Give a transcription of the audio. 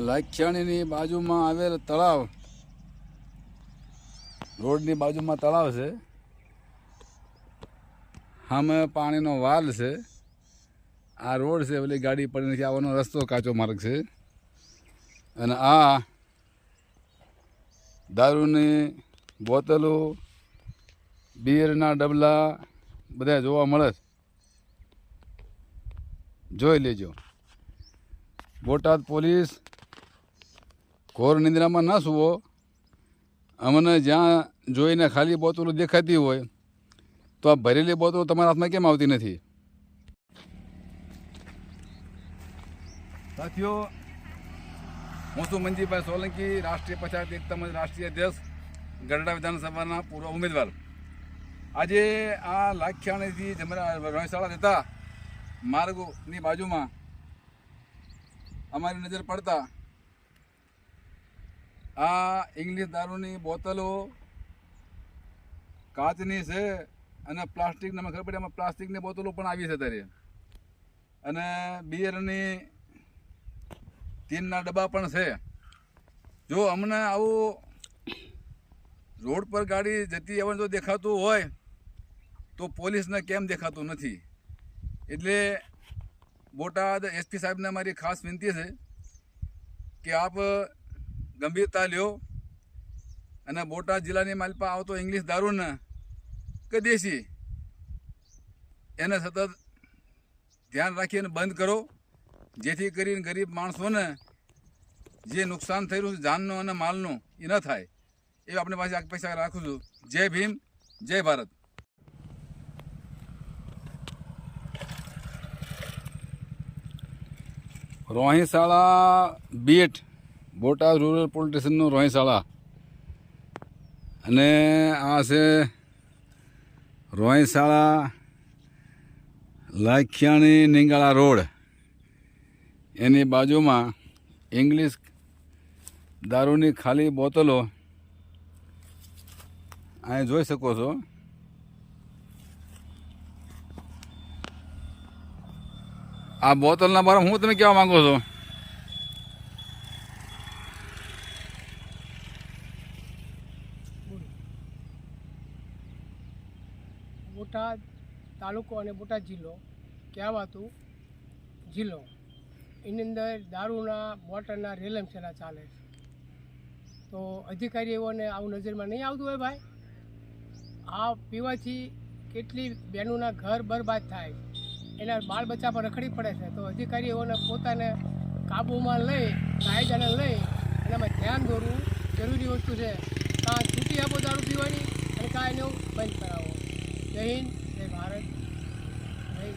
લાખિયાણીની બાજુમાં આવેલ તળાવ. રોડની બાજુમાં તળાવ છે. સામે પાણીનો વાલ છે. આ રોડ છે પેલી ગાડી પડી નથી, આવવાનો રસ્તો કાચો માર્ગ છે. અને આ દારૂની બોટલો બિયરના ડબલા બધા જોવા મળે જોઈ લેજો. બોટાદ પોલીસ ઘોર નિંદ્રામાં ના સુવો. અમને જ્યાં જોઈને ખાલી બોતલો દેખાતી હોય, તો આ ભરેલી બોતલો તમારા હાથમાં કેમ આવતી નથી? સાથીઓ, હું છું મંજીભાઈ સોલંકી, રાષ્ટ્રીય પછાત એકતા રાષ્ટ્રીય અધ્યક્ષ, ગઢડા વિધાનસભાના પૂર્વ ઉમેદવાર. આજે આ લાખિયાણીથી જમરા રોયશાળા જતા માર્ગની બાજુમાં અમારી નજર પડતા આ ઇંગ્લિશ દારૂની બોટલો કાચની છે અને પ્લાસ્ટિકને અમે ખબર પડી એમાં પ્લાસ્ટિકની બોટલો પણ આવી છે ત્યારે અને બિયરની તીનના ડબ્બા પણ છે. જો અમને આવું રોડ પર ગાડી જતી આવવાનું જો દેખાતું હોય, તો પોલીસને કેમ દેખાતું નથી? એટલે બોટાદ એસપી સાહેબને મારી ખાસ વિનંતી છે કે આપ ગંભીરતા લ્યો. અને બોટાદ જિલ્લાની માલપા આવતો ઇંગ્લિશ દારૂને કે દેશી, એને સતત ધ્યાન રાખીને બંધ કરો. જેથી કરીને ગરીબ માણસોને જે નુકસાન થયેલું જાનનું અને માલનું, એ ન થાય. એ આપણે પાસે આગ પૈસા રાખું છું. Jai Bhim, Jai Bharat. Rohishala beat Botad rural police સ્ટેશનનું રોહિશાળા. અને આ છે રોહિશાળા લાખિયાણી નિંગાળા રોડ. એની બાજુમાં ઇંગ્લિશ દારૂની ખાલી બોટલો અહીં જોઈ શકો છો. આ બોટલના બારામાં હું તમે કહેવા માંગો છો? બોટાદ તાલુકો અને બોટાદ જિલ્લો કહેવાતું જિલ્લો. એની અંદર દારૂના, બોટલના, રેલમ છેલ્લા ચાલે છે. તો અધિકારીઓને આવું નજરમાં નહીં આવતું હોય ભાઈ? આ પીવાથી કેટલી બહેનોના ઘર બરબાદ થાય? એના બાળ બચ્ચા પર રખડી પડે છે. તો અધિકારીઓને પોતાને કાબૂમાં લઈ, કાયદાને લઈ એનામાં ધ્યાન દોરવું જરૂરી વસ્તુ છે. કાં છૂટી આપો દારૂ પીવાની અને કાં એને બંધ કરાવો. જય હિન્દ જય ભારત જય